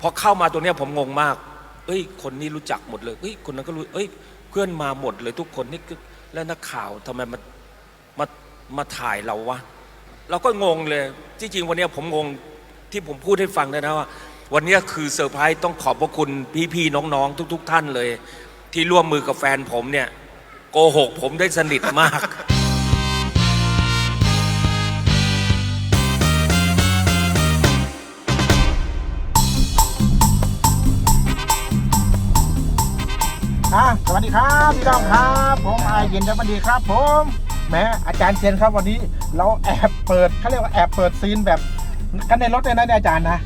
พอเข้ามาตรงเนี้ยผมงงมาก เอ้ย คนนี้รู้จักหมดเลยเอ้ยคนนั้นก็รู้ เอ้ย เพื่อนมาหมดเลยทุกคนนี่แล้วนักข่าวทำไมมามามาถ่ายเราวะเราก็งงเลยจริงๆวันนี้ผมงงที่ผมพูดให้ฟังเลยนะว่า วันนี้คือเซอร์ไพรส์ต้องขอบพระคุณพี่ๆน้องๆ ทุก ๆ ท่านเลย ที่ร่วมมือกับแฟนผมเนี่ยโกหกผมได้สนิทมาก อะสวัสดีครับพี่น้องครับ ผมอายเย็นดับดีครับ ผมแหมอาจารย์เชนครับวันนี้เราแอบเปิดเขาเรียกว่าแอบเปิดซีนแบบกันในรถเลยนะเนี่ยอาจารย์นะ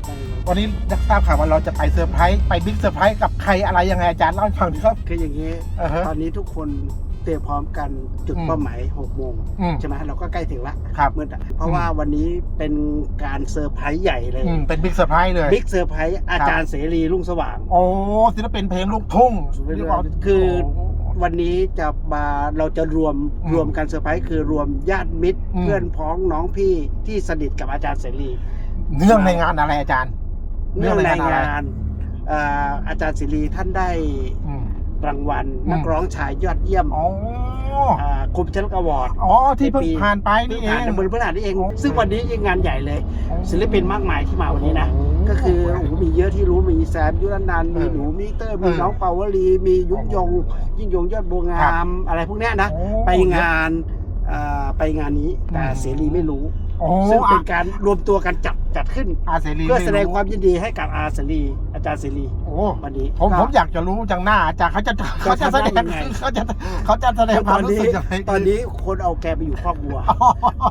วันนี้ทราบข่าวว่าเราจะไปเซอร์ไพรส์ไปบิ๊กเซอร์ไพรส์กับใครอะไรยังไงอาจารย์เล่าให้ฟังหน่อยครับ คืออย่างนี้ อ่าฮะ ตอนนี้ทุกคน เตรียมพร้อมกันจุดอืม เป้าหมาย6โมงอืม ใช่ไหมเราก็ใกล้ถึงละครับเมื่อเพราะว่าวันนี้เป็นการเซอร์ไพรส์ใหญ่เลยอืมเป็นบิ๊กเซอร์ไพรส์เลย บิ๊กเซอร์ไพรส์อาจารย์เสรีรุ่งสว่าง โอ้ศิลปินเพลงลูกทุ่งคือเรียกว่าคือ โวันนี้จะมาเราจะรวมอืมรวมกันเซอร์ไพรส์คือรวมญาติมิตร อืม เพื่อนพ้องน้องพี่ที่สนิทกับอาจารย์เสรี เนื่องในงานอะไรอาจารย์ เนื่องในเนื่องในงานอะไรงานเอ่ออาจารย์เสรีท่านได้อืม รางวัลอืมนักร้องชายยอดเยี่ยมอ๋ออ่าคุมชนกอวอร์ดอ๋อ ที่เพิ่งในปีผ่านไปนี่นี่เอเองงเมือนพฤหัสนี่เองอ๋อซึ่งวันนี้ยังงานใหญ่เลย ศิลปินมากมายที่มาวันนี้นะโอ้ก็คือโอ้โหมีเยอะที่รู้มีแซมยุรนันท์มีเออหนูมีเตอร์มีเออน้องเปาวลี มียุยง ยิ่งยงยอดบัวงามอะไรพวกเนี้ยนะโอ้ไปงานเอ่อไปงานนี้แต่อืมเสรีไม่รู้โอ้ซึ่งเป็อะนการรวมตัวกันจัดจัดขึ้นอาเสรีเพื่อแสดงไรู้ความยินดีให้กับอาเสรีอาจารย์เสรีโอ้ วันนี้ผมก็ผมอยากจะรู้จังหน้าอาจารย์เขาจะเขาจะแสดงทำได้ยังไงเขาจะเขาจะแสดงความรู้สึกยังไงตอนนี้คนเอาแกไปอยู่ครอบวัว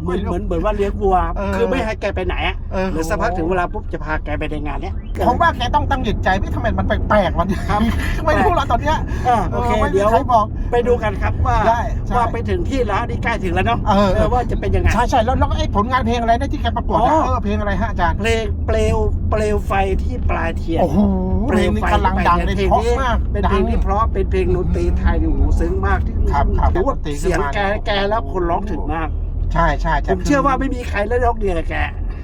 เหมือนเหมือนเหมือนว่าเลี้ยงวัวเออคือไม่ให้แกไปไหนอะเออหรือสักพักถึงเวลาปุ๊บจะพาแกไปในงานเนี้ยผมว่าแกต้องตั้งหยุดใจไม่ทำไมมันแปลกๆวันนี้ครับไม่รู้ละตอนเนี้ยเออโอเคไม่มีเดี๋ยวใครบอกไปดูกันครับว่าได้ใช่ว่าไปถึงที่แล้วนี่ใกล้ถึงแล้วเนาะเออเออว่าจะเป็นยังไงใช่ใช่แล้วแล้วไอ้ผลงานเพลงอะไรนะที่แกประกวดอะอ๋อเออเพลงอะไรฮะอาจารย์เพลงเปลว เปลวไฟที่ปลายเทียน โอ้โหเพลงนี้กำลังดังเลยเพลงเพราะนี้มากเป็นเพลงที่เพราะเป็นเพลงดนตรีไทยที่โอ้โหซึ้งมากที่ครับครับถือว่าดนตรีขึ้นเสียงมาแกแกแล้วคนร้องถึงมาก ใช่ใช่ผมเชื่อว่าไม่มีใครเล่นร้องเดียวกับแก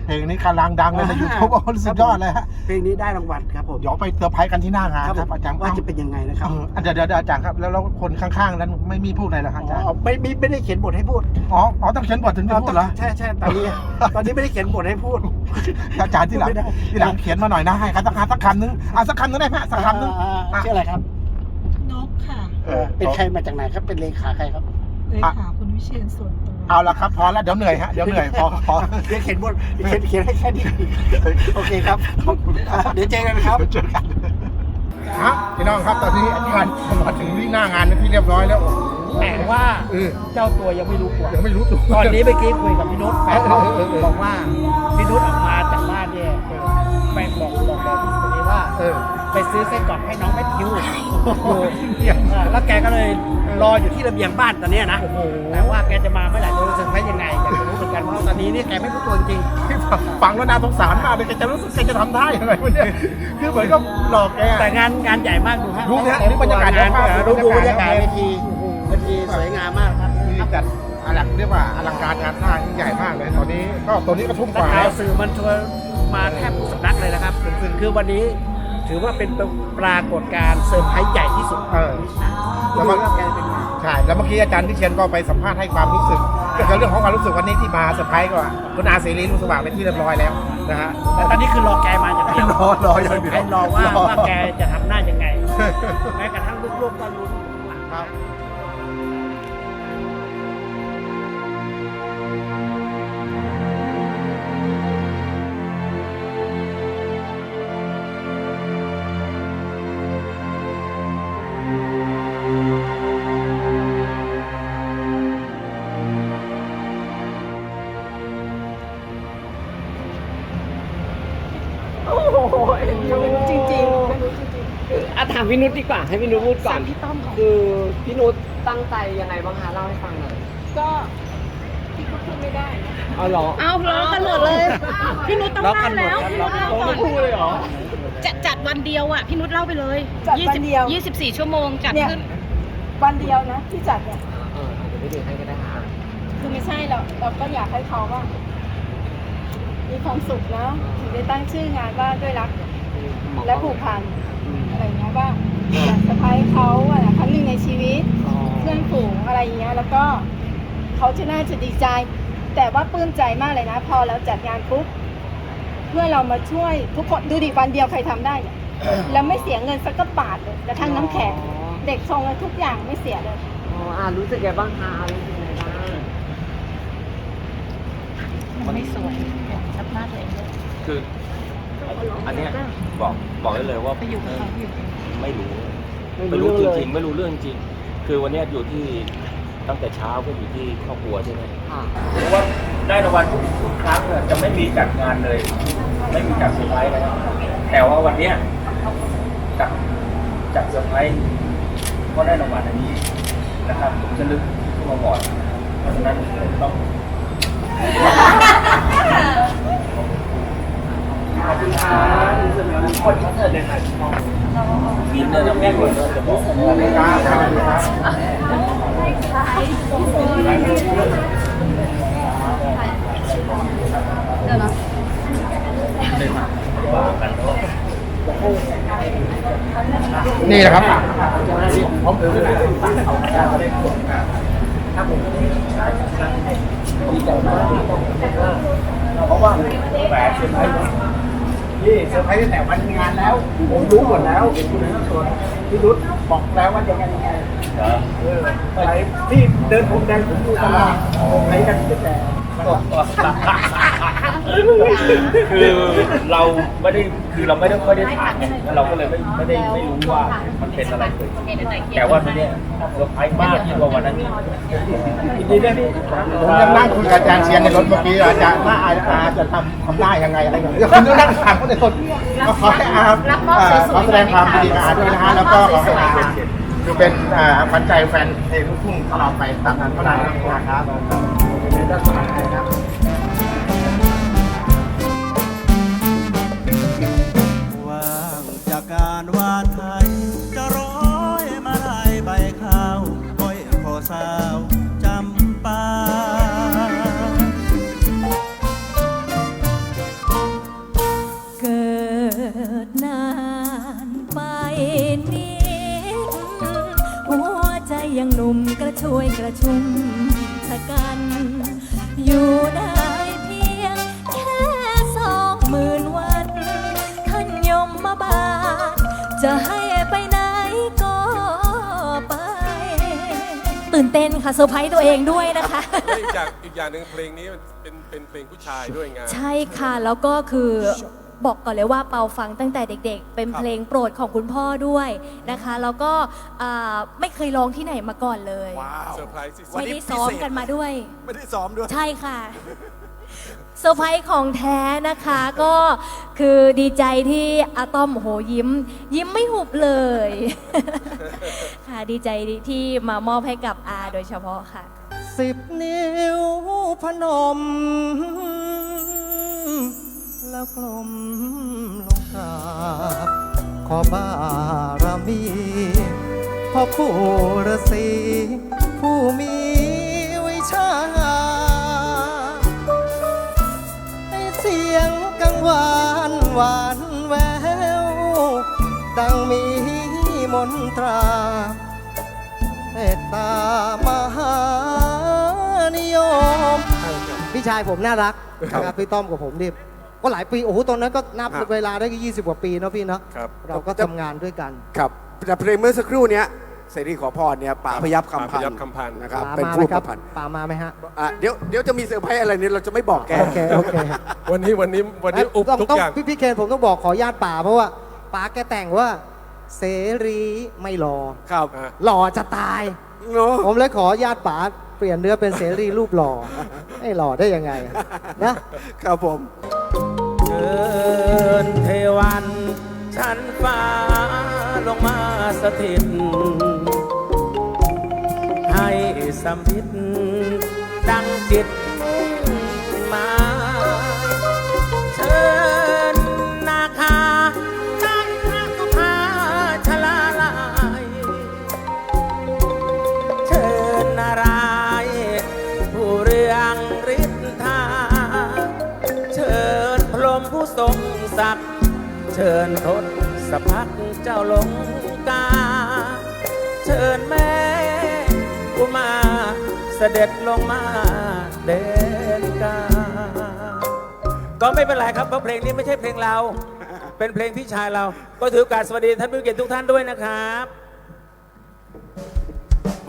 เพลงนี้กำลังดังเลยในอ่ายูทูบสุดยอดเลยฮะเพลงนี้ได้รางวัลครับผมเดี๋ยวไปเซอร์ไพรส์กันที่หน้างานครับอาจารย์ว่าจะเป็นยังไงนะครับเออเดี๋ยวเดี๋ยวเดี๋ยวอาจารย์ครับแล้วแล้วคนข้างๆนั้นไม่มีพูดอะไรเหรอครับอาจารย์อ๋อไม่ไม่ไม่ได้เขียนบทให้พูดอ๋ออ๋อต้องเขียนบทถึงจะพูดเหรอใช่ใช่ตอนนี้ตอนนี้ไม่ได้เขียนบทให้พูดอาจารย์ที่หลังไม่ได้ที่หลังเขียนมาหน่อยนะให้ครับสักคำสักคำนึงอะสักคำนึงได้ไหมสักคำนึงอ่าอ่าชื่ออะไรครับนกค่ะเออเป็นใครมาจากไหนครับเป็นเลขาใครครับเลขาคุณวิเชียนส่วนตัว เอาละครับพอแล้วเดี๋ยวเหนื่อยฮะเดี๋ยวเหนื่อยพอพอเดี๋ยวเขียนบทเขียนเขียนให้แค่นี้โอเคครับขอบคุณคอ่ารับเดี๋ยวเจอกันครับเดี๋ยวเจอกันครับพี่น้องครับตอนนี้อาจารย์มาถึงที่หน้างานเป็นที่เรียบร้อยแล้วแต่ว่าเออเจ้าตัวยังไม่รู้ตัวยังไม่รู้ตัวตอนนี้เมื่อกี้คุยกับพี่นุชแฟนเขาเออเออเออบอกว่าพี่นุชออกมาจากบ้านเนี่ยไปบอกบอกบอกพี่คนนี้ว่าเออ ไปซื้อไส้กรอกให้น้องแมทธิวโอ้โหเยี่ยมเออแล้วแกก็เลยรออยู่ที่ระเบียงบ้านตอนเนี้ยนะโอ้โหแต่ว่าแกจะมาเมื่อไหร่จะรู้สึกยังไงอยากจะรู้เหมือนกันเพราะว่าตอนนี้นี่แกไม่รู้ตัวจริง ฟังแล้วน่าสงสารมากเลยแกจะรู้สึกแกจะทำได้ยังไงวะเนี่ยคือเหมือนกับหลอกแก แต่งานงานใหญ่มากดูฮะดูนะอันนี้บรรยากาศงานภาพดูดูบรรยากาศบรรยากาศเวทีเวทีสวยงามมากครับนี่จัดอลังเรียกว่าอลังการงานสร้างใหญ่มากเลย ตอนนี้ก็ตัวนี้ก็ทุ่มกนักว่าข่าแล้ววสื่อมันชวนมาแทบทุกสำนักเลยนะครับคือคือวันนี้ ถือว่าเป็นปรากฏการณ์เซอร์ไพรส์ใหญ่ที่สุดเออ แล้วก็ แกเป็นไงใช่แล้วเมื่อกี้อาจารย์พิเชียนก็ไปสัมภาษณ์ให้ความรู้สึกเกี่ยวกับเรื่องของความรู้สึกวันนี้ที่มาเซอร์ไพรส์ก็คุณอาเสรีลุงสว่างเป็นที่เรียบร้อยแล้วนะฮะ แต่ตอนนี้คือรอแกมาอย่างเดียวรอรออย่างเดียว ให้รอว่ารอว่าแกจะทำหน้ายังไงแม้กระทั่งลูกๆก็รู้หลัง ครับ ถามพี่นุชดีกว่า ให้พี่นุชพูดก่อน พี่ต้อมค่ะคือพี่นุชตั้งใจยังไงบ้างคะเล่าให้ฟังหน่อยก็พี่ก็พูดไม่ได้เอาเหรอเอาล้อกันหมดเลย พี่นุชต้องล็อกเล่ากันหมดแล้วครับพี่ล็นุอกชเล่าก่อนพูดเลยเหรอ จะจัดวันเดียวอะพี่นุชเล่าไปเลยจัดวันเดียว ยี่สิบสี่ชั่วโมงจัดเนี่ยขึ้น วันเดียวนะที่จัดเนี่ยเออเดี๋ยวไปดูให้ก็ได้ค่ะคือไม่ใช่เราเราก็อยากให้เขาว่า มีความสุขแล้วถึงได้ตั้งชื่องานว่าด้วยรักอืมและผูกพัน อะไรเงี้ยว่าอยากจะพายเขาอะนะครั้งหนึ่งในชีวิตเพื่อนฝูงอะไรอย่างเงี้ยแล้วก็เขาจะน่าจะดีใจ แต่ว่าปลื้มใจมากเลยนะ พอเราจัดงานปุ๊บเพื่อนเรามาช่วยทุกคนดูดิวันเดียวใครทำได้เนี่ยแล้วไม่เสียเงินสักกระบาทเลยกระทั่งน้ำแข็งเด็กส่งเลยทุกอย่างไม่เสียเลยอ๋ออ่ารู้สึกไงบ้างคะรู้สึกไงบ้างมันไม่สวยชัดมากเลยคือ อันเนี้ยบอกบอกได้เลยว่าไปอยู่กับเขาอยู่ไม่รู้ไม่ไม่รู้รู้เรื่องจเลยริงๆ ไม่รู้เรื่องจริง คือวันเนี้ยอยู่ที่ตั้งแต่เช้าก็อยู่ที่ครอบครัวใช่ไหมค่ะเพราะว่าได้รางวัลทุกทุกครั้งเนี่ยจะไม่มีจัดงานเลย ไม่มีจัดเซอร์ไพรส์นะครับแต่ว่าวันเนี้ยจัดจัดเซอร์ไพรส์ก็ได้รางวัลอันนี้นะครับผมจะลึกขึ้นมาก่อนเพราะฉะนั้นผมต้อง ขอบคุณครับคนเขาเธอเดินทางกินเนี่ยจะไม่ควรจะบอกสวัสดีครับสวัสดีครับนี่แหละครับเพราะว่าแหวนเซอร์ไพรส์ นี่เซอร์ไพรส์ตั้งแต่วันงานแล้ว ผมรู้หมดแล้วคุณนักชนพี่รุธบอกแล้วว่ายังไงยังไงเหรอเออไปที่เดินผมแดงผมดูตลอดไปกันตั้งแต่ คือเราไม่ได้คือเราไม่ได้ไม่ได้ถามไงแล้วเราก็เลยไม่ไม่ได้ไม่รู้ว่ามันเป็นอะไรเลยแต่ว่าวันเนี้ยเซอร์ไพรส์มากยิ่งกว่าวันนั้นอีกยินดีด้วยพี่ผมยังนั่งคุยกับอาจารย์เชียนในรถเมื่อกี้อาจารย์ว่าอาอาจะทำทำได้ยังไงอะไรอย่างเงี้ยคุณก็นั่งถามเขาในคนก็ขอให้อาเอ่อขอแสดงความยินดีกับอาด้วยนะฮะแล้วก็ขอให้อาคือเป็นอ่าขวัญใจแฟนเพลงลูกทุ่งตลอดไปตามนั้นเท่านั้นนะครับเป็นเรื่องสำคัญครับ การวาดไทย จะร้อยมาลายใบข้าวอ้อยขอสาวจำปาเกิดนานไปนิดหัวใจยังหนุ่มกระชวยกระชุ่ม จะให้ไปไหนก็ไป ตื่นเต้นค่ะเซอร์ไพรส์ตัวเองด้วยนะคะอีกอย่างอีกอย่างหนึ่งเพลงนี้มันเป็นเป็นเพลงผู้ชายด้วยไง ใช่ค่ะ แล้วก็คือบอกก่อนเลยว่าเปาฟังตั้งแต่เด็ก ๆ เป็นเพลงโปรดของคุณพ่อด้วยนะคะ แล้วก็อ่าไม่เคยร้องที่ไหนมาก่อนเลย ว้าว เซอร์ไพรส์สิไม่ได้ซ้อมกันมาด้วย ไม่ได้ซ้อมด้วย ใช่ค่ะ เซอร์ไพรส์ของแท้นะคะก็คือดีใจที่อาต้อมโหยิ้ม ยิ้มไม่หุบเลย ค่ะดีใจที่มามอบให้กับอาโดยเฉพาะค่ะ สิบนิ้วพนม แล้วกลมลงกราบขอบารมีพ่อปู่ฤาษีผู้มี งกังวานหวานแวว ดังมีมนตราเมตตามหานิยม พี่ชายผมน่ารักนะครับพี่ต้อมกับผมดิก็หลายปีโอ้โหตอนนั้นก็นับครับเวลาได้ก็20 กว่าปีเนาะพี่เนาะครับ เราก็ทำงานด้วยกัน ครับแต่เพลงเมื่อสักครู่เนี้ย เสรีขอพรเนี่ยป่าพยับคำพันป่าพยับคำพันธ์ นะครับป่าเป็นมาไหมผู้คปรับระพันธ์ป่ามาไหมฮะ อะเดี๋ยวเดี๋ยวจะมีเซอร์ไพรส์อะไรเนี่ยเราจะไม่บอกแก โอเค โอเควันนี้วันนี้วันนี้อุบต้องทุกต้องอย่าง พี่พี่เคนผมต้องบอกขออนุญาตป่าเพราะว่าป่าแกแต่งว่า เสรีไม่รอครับอะ หล่อจะตาย เนาะผมเลยขออนุญาตป๋าเปลี่ยนเนื้อเป็นเสรีรูปหล่อไม่หล่อได้ยังไงนะครับผม เชิญเทวัน ชั้นฟ้าลงมาสถิต ให้สำพิษดังจิตมาเชิญนาคาตั้งพระสุภาชลาลายเชิญนารายผู้เรืองฤทธาเชิญพรหมผู้ทรงศักดิ์เชิญทศสพักเจ้าลงกา เชิญแม่ เสด็จลงมาเดินกาก็ไม่เป็นไรครับเพราะเพลงนี้ไม่ใช่เพลงเรา เป็นเพลงพี่ชายเรา ก็ถือโอกาสสวัสดีท่านผู้มีเกียรติทุกท่านด้วยนะครับ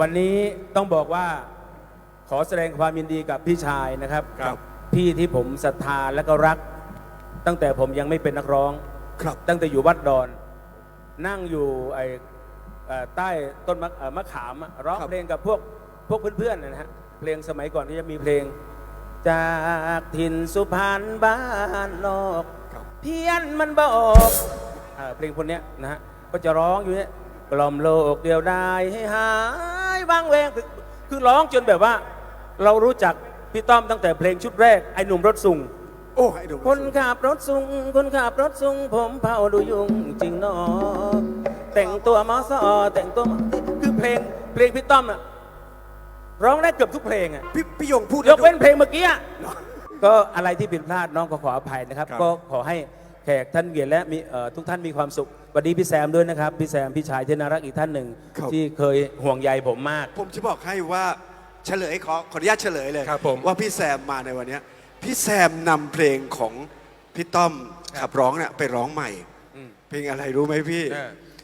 วันนี้ต้องบอกว่าขอแสดงความยินดีกับพี่ชายนะครับครับพี่ที่ผมศรัทธาและก็รัก ตั้งแต่ผมยังไม่เป็นนักร้อง ครับ ตั้งแต่อยู่วัดดอน นั่งอยู่ไอ้เอ่อใต้ต้นมะเอ่อมะขามอะร้องครับ เพลงกับพวก พวกเพื่อนๆนะฮะเพลงสมัยก่อนที่จะมีเพลง จากถิ่นสุพรรณบ้านนอกครับ เพี้ยนมันบอกเอ่อเพลงพวกเนี้ยนะฮะก็จะร้องอยู่เนี่ยกล่อมโลกเดียวดายให้หายบางเวงคือคือร้องจนแบบว่า เรารู้จักพี่ต้อมตั้งแต่เพลงชุดแรกไอ้หนุ่มรถสุ่งโอ้ไอ้ดูคนขับรถซุง คนขับรถซุง ผมเผาดูยุงจริงเนอ แต่งตัวมอสอแต่งตัวมอคือเพลงเพลงพี่ต้อมอะ ร้องได้เกือบทุกเพลงอะพี่พี่ยงพูดยกเว้นเพลงเมื่อกี้อะก็อะไรที่ผิดพลาดน้องก็ขออภัยนะครับครับก็ขอให้แขกท่านเกียรติและมีเอ่อทุกท่านมีความสุขสวัสดีพี่แซมด้วยนะครับ พี่แซมพี่ชายที่น่ารักอีกท่านหนึ่งที่เคยห่วงใยผมมาก ผมจะบอกให้ว่าเฉลยขอขออนุญาตเฉลยเลยครับผม ว่าพี่แซมมาในวันเนี้ยพี่แซมนำเพลงของพี่ต้อมขับร้องเนี่ยไปร้องใหม่ เพลงอะไรรู้ไหมพี่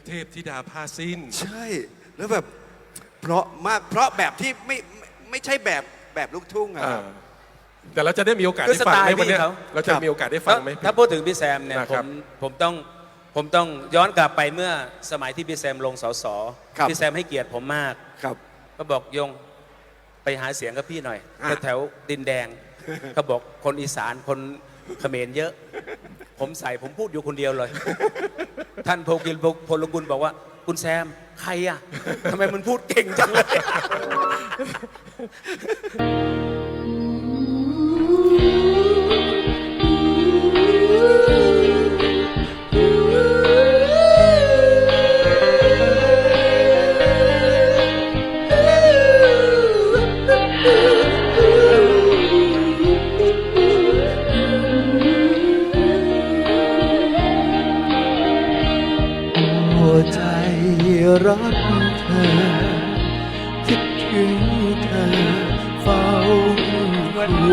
เทพธิดาผ้าสิ้น ใช่แล้วแบบ เพราะมากเพราะแบบที่ไม่ไม่ไม่ใช่แบบแบบลูกทุ่งอะครับอ่าแต่เราจะได้มีโอกาสด้วยได้ฟังไหมสไตล์วันเนี้ยพี่เขา เราจะมีโอกาสได้ฟังไหม ถ้าพูดถึงพี่แซมเนี่ยนะผครับมผมต้องผมต้องย้อนกลับไปเมื่อสมัยที่พี่แซมลงสสครับ พี่แซมให้เกียรติผมมาก ครับ ก็บอกยงไปหาเสียงกับพี่หน่อยอะ แถวๆดินแดงเขาบอกคนอีสานคนเขมรเยอะ ผมใส่ผมพูดอยู่คนเดียวเลย ท่านโพกินพลกุลบอกว่า คุณแซม ใครอะทำไมมันพูดเก่งจังเลย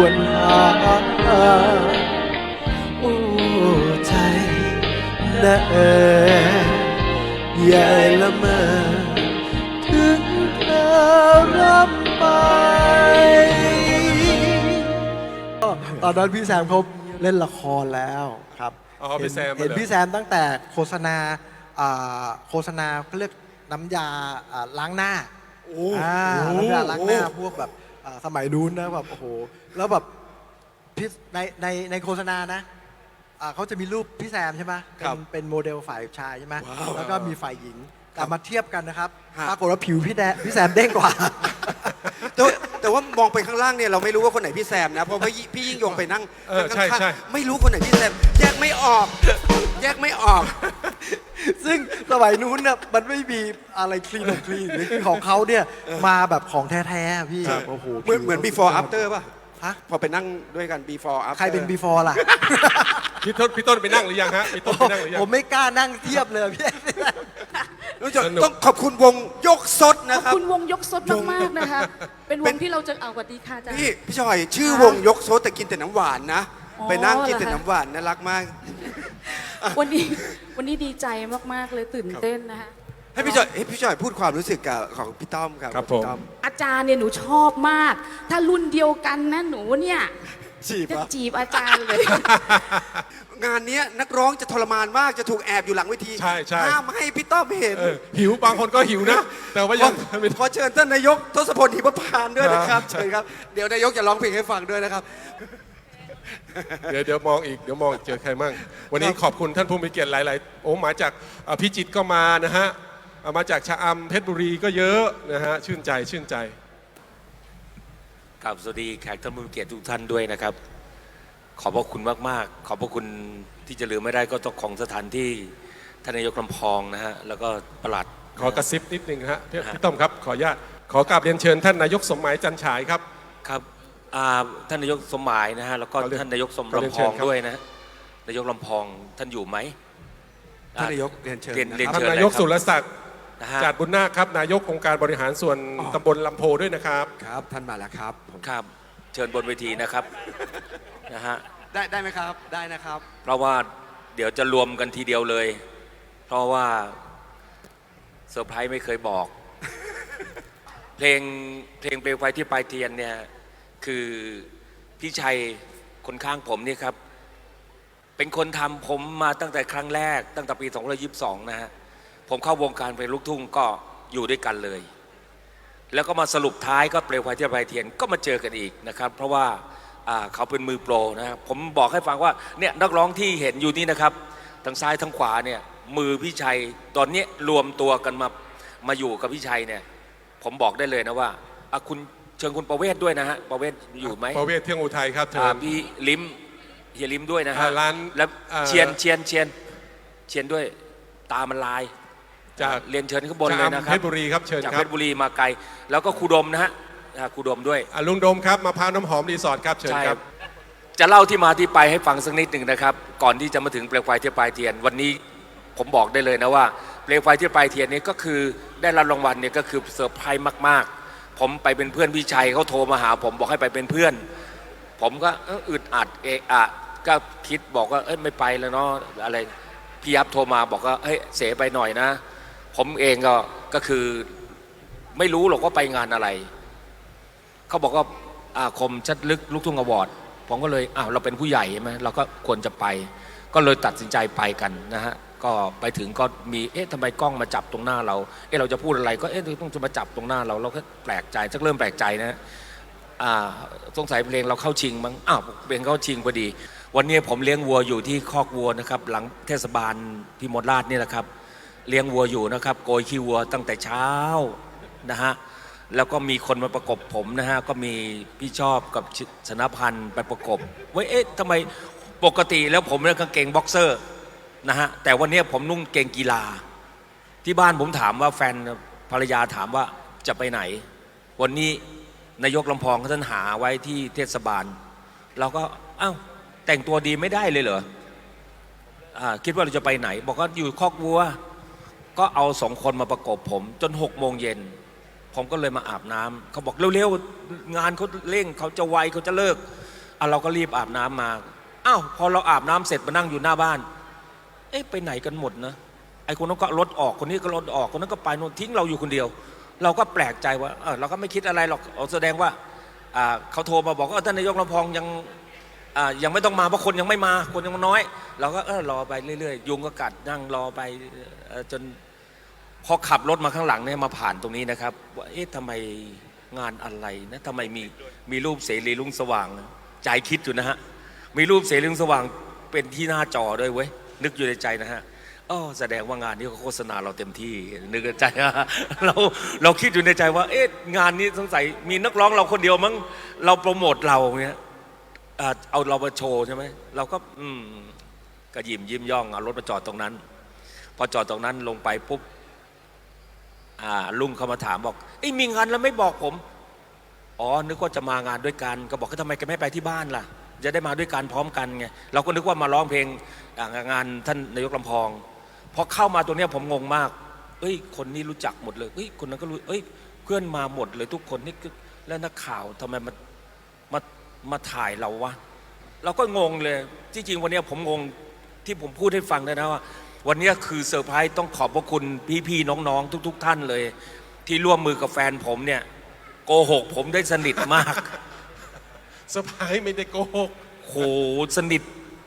วนหาโอ้ใจนะเออใหญ่ละเมอถึงเธอรับไป ตอนนั้นพี่แซมเขาเล่นละครแล้วครับอ๋อพี่แซมเห็นเหรอพี่แซมตั้งแต่โฆษณาอ่าโฆษณาเขาเรียกน้ำยาอ่าล้างหน้าโอ้อ่าโหน้ำยาล้างหน้าพวกแบบอ่าสมัยนู้นนะแบบโอ้โห แล้วแบบพี่ในในในโฆษณานะอ่าเขาจะมีรูปพี่แซมใช่ไหมครับเป็นเป็นโมเดลฝ่ายชายใช่ไหมว้าวแล้วก็มีฝ่ายหญิงแต่มาเทียบกันนะครับฮะ ปรากฏว่าผิวพี่แดพี่แซมเด้งกว่า แต่ว่าแต่ว่ามองไปข้างล่างเนี่ยเราไม่รู้ว่าคนไหนพี่แซมนะเพราะพี่พี่ยิ่งยงไปนั่งเออนั่งใช่ข้างๆใช่ ไม่รู้คนไหนพี่แซมแยกไม่ออก แยกไม่ออก ซึ่งสมัยนู้นเนี่ยมันไม่มีอะไรคลีนคลีนคือของเขาเนี่ยมาแบบของแท้ๆพี่ครับ โอ้โหเหมือนเหมือน before after ป่ะ ฮะ พอไปนั่งด้วยกัน before after ใครเป็น before ล่ะ พี่ต้นพี่ต้นไปนั่งหรือยังฮะพี่ต้นไปนั่งหรือยัง ผมไม่กล้านั่งเทียบเลยพี่ รู้จักสนุก ต้องขอบคุณวงยกสดนะขอบครับ คุณวงยกสดมากๆนะคะ เป็นวเป็งนที่เราจะเอากวัสดีค่ะอาจารย์ พี่พี่ชอยชื่อวงยกสดแต่กินแต่น้ำหวานนะ อ๋อไปนั่งกินแต่เหรอคะ น้ำหวานน่ารักมาก วันนี้วันนี้ดีใจมากๆเลยตื่นเต้นนะคะ ให้พี่จอยให้พี่จอยพูดความรู้สึกกับของพี่ต้อมครับครับพี่ผมต้อมอาจารย์เนี่ยหนูชอบมาก ถ้ารุ่นเดียวกันนะหนูเนี่ยจีบจะเหรอจีบอาจารย์เลย งานเนี้ยนักร้องจะทรมานมากจะถูกแอบอยู่หลังเวทีใช่ใช่ ห้ามให้พี่ต้อมเห็นเออหิวบางคนก็หิวนะ แต่ว่าขยัองขอเชิญท่านนายกทศพลหิมพานต์ด้วยนะครับครับ เชิญครับเดี๋ยวนายกจะร้องเพลงให้ฟังด้วยนะครับ เดี๋ยวเดี๋ยวมองอีกเดี๋ยวมองเจอใครมั่งวันนี้ขอบคุณท่านผู้มีเกียรติหลาย ๆ โอ้มาจากเอ่อพิจิตรก็มานะฮะ เอ่อมาจากชะอำเพชรบุรีก็เยอะนะฮะชื่นใจชื่นใจครับสวัสดีแขกท่านผู้มีเกียรติทุกท่านด้วยนะครับ ขอบพระคุณมาก ๆ ขอบพระคุณที่จะลืมไม่ได้ก็ต้องของสถานที่ท่านนายกลำพองนะฮะแล้วก็ประหลัด ขอกระซิบนิดนึงฮะพี่ฮะ พี่ต้อมครับขออนุญาตขอกราบเรียนเชิญท่านนายกสมหมายจันฉายครับ ครับอ่าท่านนายกสมหมายนะฮะแล้วก็ขอเรียนท่านนายกสมขอเรียนลำพเชิอญงครับ ด้วยนะนายกลำพองท่านอยู่ไหมท่านนายกเรียนเชิญเรียนนะเรียนครับเชิญท่านนายกสุรศักดิ์ นะฮะจาดบุญนาคครับนายกองค์การบริหารส่วนตำบลลำโพด้วยนะครับ ครับ ท่านมาแล้วครับผมครับ เชิญบนเวทีนะครับนะฮะได้ได้ไหมครับได้นะครับ เพราะว่าเดี๋ยวจะรวมกันทีเดียวเลย เพราะว่าเซอร์ไพรส์ไม่เคยบอก เพลงเพลงเปลวไฟที่ปลายเทียนเนี่ยคือพี่ชัยคนข้างผมนี่ครับ เป็นคนทำผมมาตั้งแต่ครั้งแรกตั้งแต่ปี 2022 นะฮะ ผมเข้าวงการเพลงลูกทุ่งก็อยู่ด้วยกันเลย แล้วก็มาสรุปท้ายก็เปลวไฟที่ปลายเทียนก็มาเจอกันอีกนะครับ เพราะว่าอ่าเขาเป็นมือโปรนะครับผมบอกให้ฟังว่าเนี่ยนักร้องที่เห็นอยู่นี่นะครับทั้งซ้ายทั้งขวาเนี่ยมือพี่ชัยตอนนี้รวมตัวกันมามาอยู่กับพี่ชัยเนี่ยผมบอกได้เลยนะว่าอะคุณเชิญคุณประเวศด้วยนะฮะประเวศอยู่ไหมประเวศเที่ยงอุทัยครับเชิอ่าญพี่ลิมเฮียลิมด้วยนะฮะอ่าร้านแล้วอ่าเชียนเชียนเชียนเชียนด้วยตามันลาย จากเรียนเชิญข้างบนชะเลยอำนะคเพรับชรบุรีครับเชิญจากคเพรับชรบุรีมาไกล แล้วก็ครูดมนะฮะอ่าครูดมด้วยอะลุงโดมครับมะพร้าวน้ำหอมรีสอร์ทครับเชิญใช่ครับจะเล่าที่มาที่ไปให้ฟังสักนิดหนึ่งนะครับ ก่อนที่จะมาถึงเปลวไฟที่ปลายเทียน วันนี้ผมบอกได้เลยนะว่าเปลวไฟที่ปลายเทียนนี้ก็คือได้รับรางวัลเนี่ยก็คือเซอร์ไพรส์มาก ๆ ผมไปเป็นเพื่อนพี่ชัยเขาโทรมาหา ผมบอกให้ไปเป็นเพื่อน ผมก็เอ้ออึดอัดเอะอะก็คิดบอกว่าเอ้ยไม่ไปแล้วเนาะอะไรพี่ยับโทรมาบอกว่าเฮ้ยเสไปหน่อยนะ ผมเองก็ก็คือไม่รู้หรอกว่าไปงานอะไร เขาบอกว่าอาคมชัดลึกลูกทุ่งอวอร์ดผมก็เลยอ้าวเราเป็นผู้ใหญ่ใช่ไหมเราก็ควรจะไป ก็เลยตัดสินใจไปกันนะฮะก็ไปถึงก็มีเอ๊ะทำไมกล้องมาจับตรงหน้าเราเอ๊ะเราจะพูดอะไร ก็เอ๊ะต้องจะมาจับตรงหน้าเราเราก็แปลกใจสักเริ่มแปลกใจนะอ่าสงสัยเพลงเราเข้าชิงมั้งอ้าวเพลงเข้าชิงพอดี วันนี้ผมเลี้ยงวัวอยู่ที่คอกวัวนะครับ หลังเทศบาลพิมลราชนี่แหละครับ เลี้ยงวัวอยู่นะครับ โกยขี้วัวตั้งแต่เช้านะฮะแล้วก็มีคนมาประกบผมนะฮะก็มีพี่ชอบกับชนะพันธ์ไปประกบว้ยเอ๊ะทำไมปกติแล้วผมเนี่ยกางเกงบ็อกเซอร์นะฮะแต่วันนี้ผมนุ่งเกงกีฬา ที่บ้านผมถามว่าแฟนภรรยาถามว่าจะไปไหน วันนี้นายกลำพองท่านหาไว้ที่เทศบาล เราก็อ้าวแต่งตัวดีไม่ได้เลยเหรออคิดว่าเราจะไปไหน บอกว่าอยู่คอกวัว ก็เอาสองคนมาประกบผม จนหกโมงเย็น ผมก็เลยมาอาบน้ำเขาบอกเร็วๆ งานเขาเร่งเขาจะไวเขาจะเลิกอะเราก็รีบอาบน้ำมาอ้าวพอเราอาบน้ำเสร็จมานั่งอยู่หน้าบ้าน เอ๊ะไปไหนกันหมดนะไอ้คนนั้นก็รถออกคนนี้ก็รถออกคนนั้นก็ไปโน่นทิ้งเราอยู่คนเดียว เราก็แปลกใจว่าเออเราก็ไม่คิดอะไรหรอกแสดงว่าเขาโทรมาบอกว่าท่านนายกลำพองยัง ยังไม่ต้องมาเพราะคนยังไม่มาคนยังน้อย เราก็เออรอไปเรื่อยๆยุงก็กัดนั่งรอไปจนพอขับรถมาข้างหลังเนี่ยมาผ่านตรงนี้นะครับว่าเอ๊ะทำไมงานอะไรนะทำไมมีมีรูปเสรีลุงสว่างใจคิดอยู่นะฮะมีรูปเสรีลุงสว่างเป็นที่หน้าจอด้วยเว้ยนึกอยู่ในใจนะฮะอ๋อแสดงว่างานนี้เขาโฆษณาเราเต็มที่นึกในใจเราเราคิดอยู่ในใจว่า เอ๊ะงานนี้สงสัยมีนักร้องเราคนเดียวมั้งเราโปรโมทเราเนี่ย เอาเรามาโชว์ใช่ไหมเราก็อืมก็ยิ้มยิ้มย่องเอารถมาจอดตรงนั้น พอจอดตรงนั้นลงไปปุ๊บลุงเขามาถามบอกไอ้มีงานแล้วไม่บอกผม อ๋อ นึกว่าจะมางานด้วยกัน ก็บอกว่าทำไมแกไม่ไปที่บ้านล่ะ จะได้มาด้วยกันพร้อมกันไงเราก็นึกว่ามาร้องเพลงงานท่านนายกลำพองพอเข้ามาตัวเนี้ยผมงงมาก เอ้ย คนนี้รู้จักหมดเลยเอ้ยคนนั้นก็รู้เอ้ยเพื่อนมาหมดเลยทุกคนนี่แล้วนักข่าวทำไมมา มามาถ่ายเราวะ เราก็งงเลย ที่จริงวันเนี้ยผมงงที่ผมพูดให้ฟังได้นะว่า วันเนี้ยคือเซอร์ไพรส์ต้องขอบพระคุณพี่ๆน้องๆ ทุก ๆ ท่านเลย ที่ร่วมมือกับแฟนผมเนี่ยโกหกผมได้สนิทมากเซอร์ไพรส์ไม่ได้โกหกโหสนิท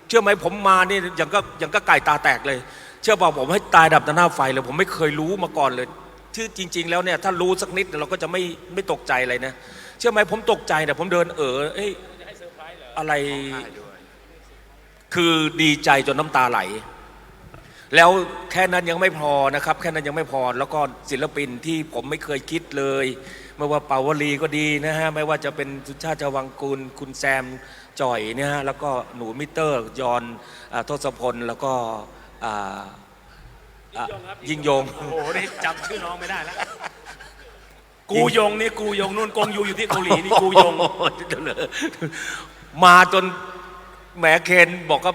เชื่อไหมผมมานี่ยังก็ยังก็ไก่ตาแตกเลย เชื่อเปล่าผมให้ตายดับต่อหน้าไฟเลย ผมไม่เคยรู้มาก่อนเลยที่จริง ๆ แล้วเนี่ยถ้ารู้สักนิดเราก็จะไม่ไม่ตกใจอะไรนะ เชื่อไหมผมตกใจเนี่ยผมเดินเออเอ้ยอะไร คือดีใจจนน้ำตาไหล แล้วแค่นั้นยังไม่พอนะครับ แค่นั้นยังไม่พอ แล้วก็ศิลปินที่ผมไม่เคยคิดเลย ไม่ว่าเปาวลีก็ดีนะฮะ ไม่ว่าจะเป็นสุชาติชวังกุล คุณแซมจ่อยเนี่ยฮะ แล้วก็หนูมิเตอร์ ยอนอาทศพล แล้วก็อ่าอะยิ่งยง โอ้โหนี่จำชื่อน้องไม่ได้แล้ว กูยงนี่กูยงนู่นกงยูอยู่ที่เกาหลีนี่กูยงโอ้โหเดี๋ยวเลยมาจนแหมเคนบอกว่า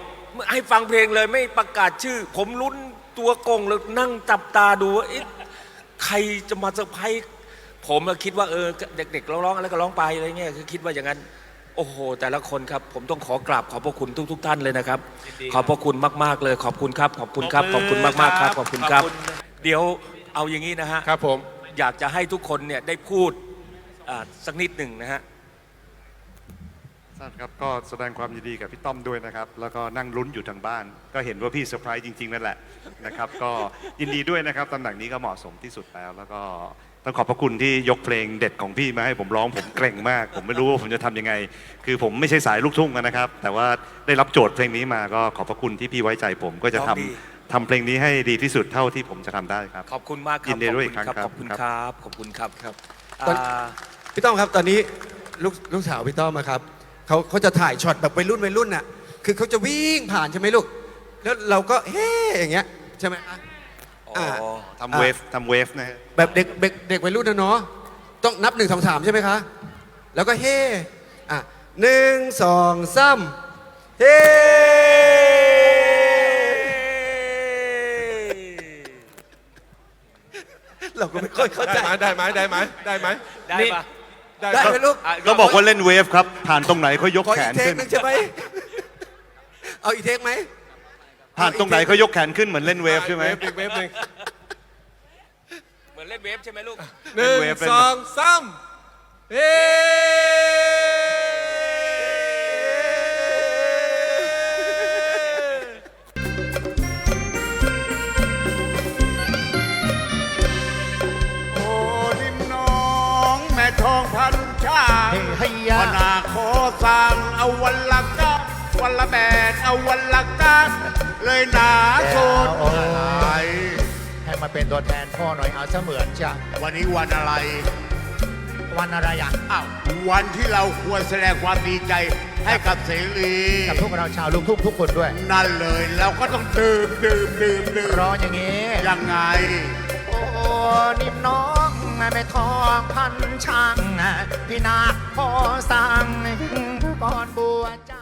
ให้ฟังเพลงเลยไม่ประกาศชื่อ ผมลุ้นตัวโกงเลยนั่งจับตาดูว่าเอ๊ะใครจะมาเซอร์ไพรส์ผมอะคิดว่าเออเด็กๆร้องๆอะไรก็ร้องไปอะไรเงี้ยคือคิดว่าอย่างนั้น โอ้โห แต่ละคนครับ ผมต้องขอกราบขอบพระคุณทุก ๆ ท่านเลยนะครับ ขอบพระคุณมากๆเลย ขอบคุณครับ ขอบคุณครับ ขอบคุณมากๆครับ ขอบคุณครับ เดี๋ยวเอาอย่างนี้นะฮะครับผม อยากจะให้ทุกคนเนี่ยได้พูดอ่าสักนิดหนึ่งนะฮะท่านครับก็แสดงความยินดีกับพี่ต้อมด้วยนะครับ แล้วก็นั่งลุ้นอยู่ทางบ้าน ก็เห็นว่าพี่เซอร์ไพรส์จริง ๆ นั่นแหละนะครับ ก็ยินดีด้วยนะครับตำแหน่งนี้ก็เหมาะสมที่สุดแล้ว แล้วก็ต้องขอบพระคุณที่ยกเพลงเด็ดของพี่มาให้ผมร้องผมเกรงมาก ผมไม่รู้ว่าผมจะทำยังไง คือผมไม่ใช่สายลูกทุ่งนะครับ แต่ว่าได้รับโจทย์เพลงนี้มาก็ขอบพระคุณที่พี่ไว้ใจผมก็จะทำร้องดี ทำเพลงนี้ให้ดีที่สุดเท่าที่ผมจะทำได้ครับ ขอบคุณมากครัยิบนดีด้วยขอบคุณอีกครั้งครับ ขอบคุณครับ ขอบคุณครับครับตอนอ่าพี่ต้อมครับตอนนี้ลูกลูกสาวพี่ต้อมอะครับเขาเขาจะถ่ายช็อตแบบวัยรุ่นวัยรุ่นน่ะคือเขาจะวิ่งผ่านใช่ไหมลูก แล้วเราก็เฮ้อย่างเงี้ยใช่ไหมคะอ๋อ ทำเวฟทำเวฟนะฮะแบบเด็กเด็กเด็กวัยรุ่นนะเนาะต้องนับหนึ่งสองสามใช่ไหมคะ แล้วก็เฮ้อะหนึ่งสองสามเฮ้ เราก็ไม่ค่อยเข้าใจ ได้ไหมได้ไหมได้ไหมได้ไหมได้ปะได้ได้ไหมไหมลูกอะก็บอกว่าเล่นเวฟครับผ่านตรงไหนเขายกขอแขอีนกเทคขึ้นหนึงใช่ไหมเอาอีกเทคไหมผ่านตรงไหนเขายกแขนขึ้นเหมือนเล่นเวฟใช่ไหม เวฟอีกเวฟหนึ่งเหมือนเล่นเวฟใช่ไหมลูก หนึ่งเวฟเล่นสองสามเฮ้ พันชาพนาขอสั่งเอาวันละกัดวันละแบนเอาวันละกัดเลยหนาโซนอะไรให้มาเป็นตัวแทนพ่อหน่อยเอาเสมือนจะวันนี้วันอะไร วันอะไรอะอ้าววันที่เราควรแสดงความดีใจให้กับเสรีกับพวกเราชาวลูกทุ่งทุกคนด้วย นั่นเลยเราก็ต้องดื่มดื่มดื่มดื่มรออย่างงี้ ยังไง โอ้นิ่มน้อง ไม่ทองพันช่างพี่นาขอสั่งก่อนบัวจ้า